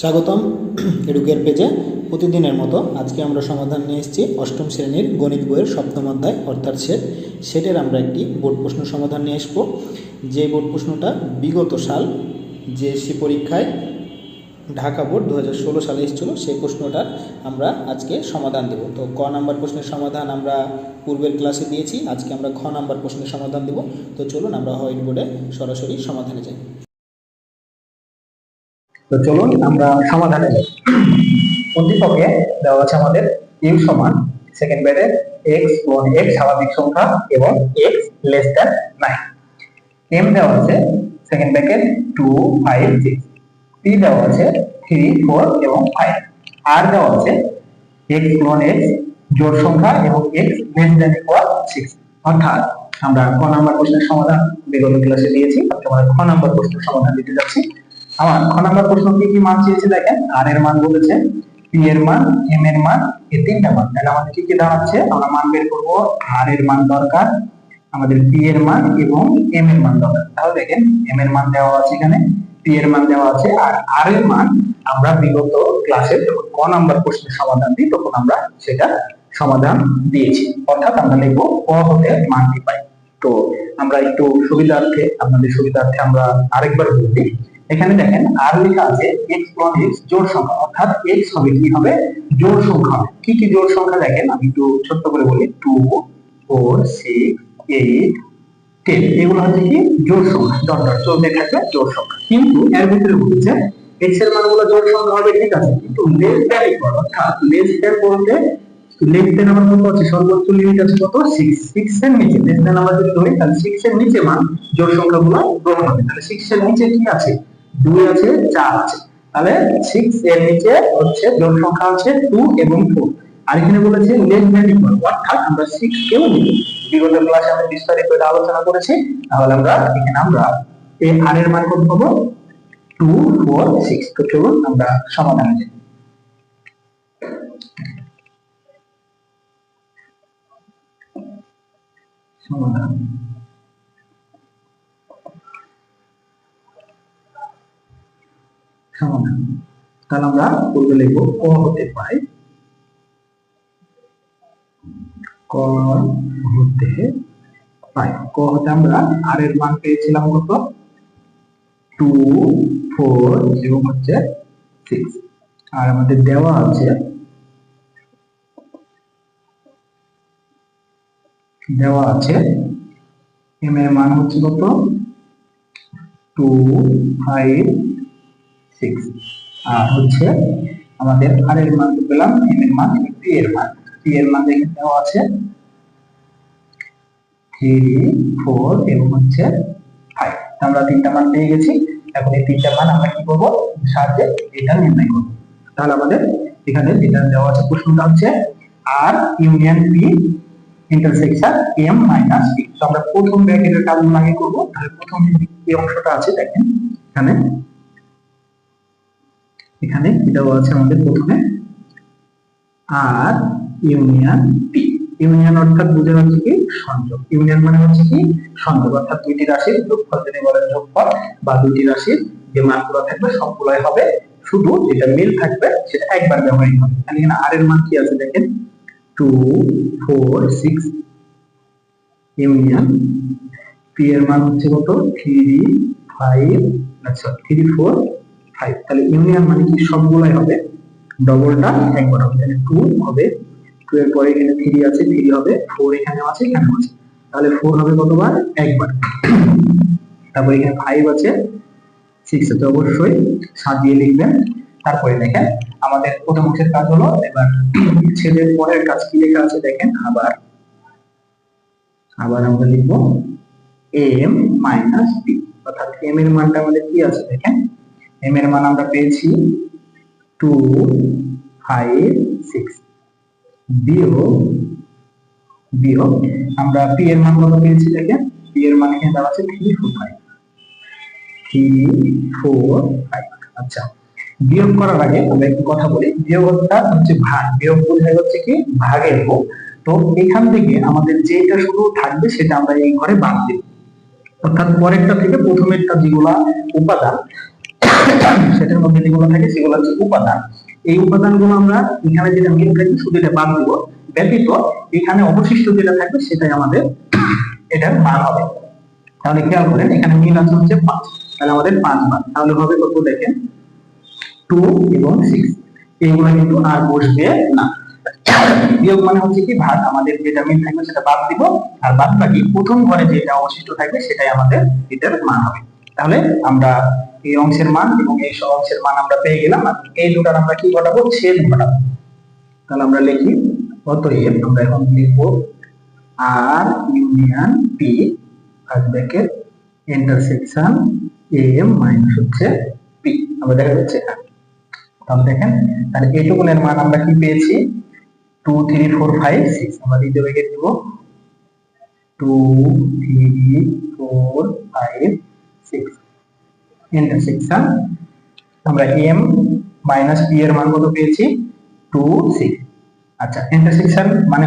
স্বাগতম এডুকের পেজে। প্রতিদিনের মতো আজকে আমরা সমাধান নিয়ে এসেছি অষ্টম শ্রেণির গণিত বইয়ের সপ্তম অধ্যায়, অর্থাৎ সেট। সেটের আমরা একটি বোর্ড প্রশ্ন সমাধান নিয়ে আসব যে বোর্ড প্রশ্নটা বিগত সাল জিএসসি পরীক্ষায় ঢাকা বোর্ড দু হাজার ষোলো সালে এসেছিল, সেই প্রশ্নটার আমরা আজকে সমাধান দেব। তো ক নাম্বার প্রশ্নের সমাধান আমরা পূর্বের ক্লাসে দিয়েছি, আজকে আমরা খ নাম্বার প্রশ্নের সমাধান দেব। তো চলুন আমরা হোয়াইট বোর্ডে সরাসরি সমাধানে যাই। তো চলুন আমরা সমাধানে যাই। উদ্দীপকে দেওয়া আছে আমাদের ইউ সমান সেকেন্ড ব্যাটে এক্স ওয়ান এক্স স্বাভাবিক সংখ্যা এবং X less than nine M দেওয়া আছে second bracket two five six P দেওয়া আছে থ্রি ফোর এবং ফাইভ আর দেওয়া আছে এক্স ওয়ান এক্স জোড় সংখ্যা এবং X less than equal six অর্থাৎ আমরা ক নাম্বার প্রশ্নের সমাধান বিগত ক্লাসে দিয়েছি। আমরা খ নাম্বার প্রশ্নের সমাধান দিতে যাচ্ছি। আমার খ নাম্বার প্রশ্ন কি কি মান চেয়েছে দেখেন? আর এর মান বলেছে পি এর মান এম এর মান এই তিনটা মান। তাহলে আমাদের কি কি দাঁড়াচ্ছে? আমরা মান বের করব আর এর মান দরকার, আমাদের পি এর মান এবং এম এর মান দরকার। তাহলে দেখেন এম এর মান দেওয়া আছে এখানে পি এর মান দেওয়া আছে, আর আর এর মান আমরা বিগত ক্লাসে ক নাম্বার প্রশ্নের সমাধান দিই, তখন আমরা সেটা সমাধান দিয়েছি। অর্থাৎ আমরা লিখব, ক হতে মানটি পাই। তো আমরা একটু সুবিধার্থে, আপনাদের সুবিধার্থে আমরা আরেকবার বলি এখানে দেখেন আর লেখা আছে এক্স প্লাস এক্স জোড় সংখ্যা, অর্থাৎ এক্স হবে কি হবে? জোড় সংখ্যা কি কি জোড় সংখ্যা দেখেন? আমি একটু ছোট্ট করে বলি। Two four six eight ten এগুলো হচ্ছে কি? জোড় সংখ্যা। ডট ডট চলতে থাকবে জোড় সংখ্যা। কিন্তু এর ভিতরে বলছে এক্সের মানগুলো জোড় সংখ্যা হবে, ঠিক আছে? কিন্তু লেস দ্যান ইকুয়াল অর্থাৎ লেস দ্যান বলতে লেস দ্যান আমার কত আছে? সর্বোচ্চ লিমিট আছে কত? 6 6 এর নিচে লেস দ্যান আমরা যদি ধরি, তাহলে 6 এর নিচে মান জোড় সংখ্যাগুলো গ্রহণ হবে। তাহলে 6 এর নিচে কি আছে? 2 আছে 4 আছে। তাহলে 6 এর নিচে হচ্ছে জোড় সংখ্যা আছে 2 এবং 4 আর এখানে বলেছে লেস দ্যান ইকুয়াল অর্থাৎ আমরা 6 কেও নিব। বিগত ক্লাসে আমরা বিস্তারিত এটা আলোচনা করেছি। তাহলে আমরা এখানে আমরা এই আর এর মান কত পাবো? 2 4 6 তো চলুন আমরা সমাধানে যাই। সমাধান। সমাধান তাহলে আমরা পূর্বে লিখব ক হতে পাই ক হতে পাই ক হতে আমরা আর এর মান পেয়েছিলাম কত? টু ফোর এবং হচ্ছে সিক্স আর আমাদের দেওয়া আছে দেওয়া আছে এম এর মান হচ্ছে কত? টু ফাইভ আর হচ্ছে আমাদের আর এর মান পেলাম এম এর মান পি এর মান। পি এর মান এখানে দেওয়া আছে। থ্রি ফোর এবং হচ্ছে ফাইভ আমরা তিনটা মান পেয়ে গেছি। এখন এই তিনটা মান আমরা কি করব? সাহায্যে এটা নির্ণয় করব। তাহলে আমাদের এখানে যেটা দেওয়া আছে প্রশ্নটা হচ্ছে R union P intersection M minus P তো আমরা প্রথম ব্র্যাকেটের কাজগুলো আগে করব। তাহলে প্রথম যে অংশটা আছে দেখেন, এখানে এখানে দেওয়া আছে আমাদের প্রথমে। আর ইউনিয়ন পি ইউনিয়ন অর্থাৎ বুঝে হচ্ছে কি সংযোগ। ইউনিয়ন মানে হচ্ছে কি সংযোগ। অর্থাৎ দুইটি রাশির যোগফল যদি বলেন যোগফল বা দুইটি রাশির যে মানগুলো থাকবে সবগুলোই হবে শুধু যেটা মিল থাকবে সেটা একবার ব্যবহারিক হবে। তাহলে এখানে আর এর মান কি আছে দেখেন? Two four six union. P এর মান হচ্ছে কত? থ্রি ফাইভ আচ্ছা থ্রি ফোর ফাইভ তাহলে ইউনিয়ন মানে কি সবগুলাই হবে? ডবলটা একবার হবে। তাহলে টু হবে। টু এর পরে এখানে থ্রি আছে। থ্রি হবে। ফোর এখানে আছে এখানে আছে। তাহলে ফোর হবে কতবার? একবার। তারপরে এখানে ফাইভ আছে। সিক্স আছে অবশ্যই সাজিয়ে লিখবেন। তারপরে দেখেন, আমাদের প্রথম অংশের কাজ হলো, এবার ছেদের পরের কাজ কি লেখা আছে দেখেন, আবার আবার আমরা লিখব এম মাইনাস পি অর্থাৎ এম এর মানটা আমাদের কি আছে দেখেন? এম এর মান আমরা পেয়েছি টু ফাইভ সিক্স বিয়োগ বিয়োগ। আমরা এর মান কত পেয়েছি দেখেন এর মান এখানে আচ্ছা বিয়োগ করার আগে আমরা একটু কথা বলি। বিয়োগ অর্থাৎ হচ্ছে ভাগ। বিয়োগ বোঝায় হচ্ছে কি? ভাগের হোক। তো এখান থেকে আমাদের যেটা শুধু থাকবে সেটা আমরা এই ঘরে বাদ দেব। অর্থাৎ পরেরটা থেকে প্রথমেরটা যেগুলা উপাদান সেটার মধ্যে যেগুলো থাকে, সেগুলো হচ্ছে উপাদান। এই উপাদানগুলো আমরা এখানে যেটা মিল থাকবে শুধু এটা বাদ দিব ব্যতীত এখানে অবশিষ্ট যেটা থাকবে, সেটাই আমাদের এটার মান হবে। তাহলে খেয়াল করেন, এখানে মিল আছে হচ্ছে পাঁচ। তাহলে আমাদের পাঁচ মান তাহলে হবে কত দেখেন? টু এবং সিক্স এইগুলো কিন্তু আর বসবে না। বিয়োগ মানে হচ্ছে কি, ভাগ। আমাদের যেটা মিল থাকবে, সেটা বাদ দিব। আর বাদ বাকি প্রথম ঘরে যেটা অবশিষ্ট থাকবে, সেটাই আমাদের এটার মান হবে। তাহলে আমরা এই অংশের মান এবং এই অংশের মান আমরা পেয়ে গেলাম। এই দুটার আমরা কি ঘটাবো? ছেদ ঘটাবো। তাহলে আমরা লিখি কত অতএব আমরা এখন লিখব R union P first intersection M minus হচ্ছে পি আমরা দেখা যাচ্ছে তাহলে দেখেন, তাহলে এইটুকুনের মান আমরা কি পেয়েছি? Two three four five six আমরা দ্বিতীয় ব্র্যাকেট দিব। টু থ্রি ফোর ফাইভ আচ্ছা মানে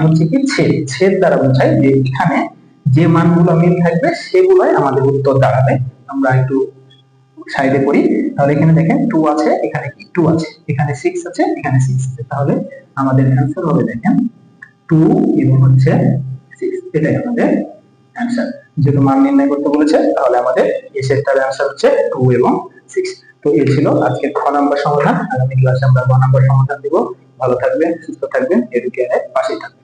ছেদ। ছেদ দ্বারা বোঝায় এখানে যে মানগুলো থাকবে, সেগুলোই আমাদের উত্তর দাঁড়াবে। আমরা একটু সাইডে করি তাহলে এখানে দেখেন টু আছে, এখানে কি টু আছে? এখানে সিক্স আছে, এখানে সিক্স তাহলে আমাদের অ্যান্সার হবে দেখেন টু এবং হচ্ছে সিক্স এটাই আমাদের অ্যান্সার যেহেতু মান নির্ণয় করতে বলেছে, তাহলে আমাদের এই সেটটার অ্যান্সার হচ্ছে টু এবং সিক্স তো এই ছিল আজকে খ নাম্বার সমাধান। আগামী ক্লাসে আমরা গ নাম্বার সমাধান দিব। ভালো থাকবেন, সুস্থ থাকবেন। এডুকেয়ারের পাশে থাকবেন।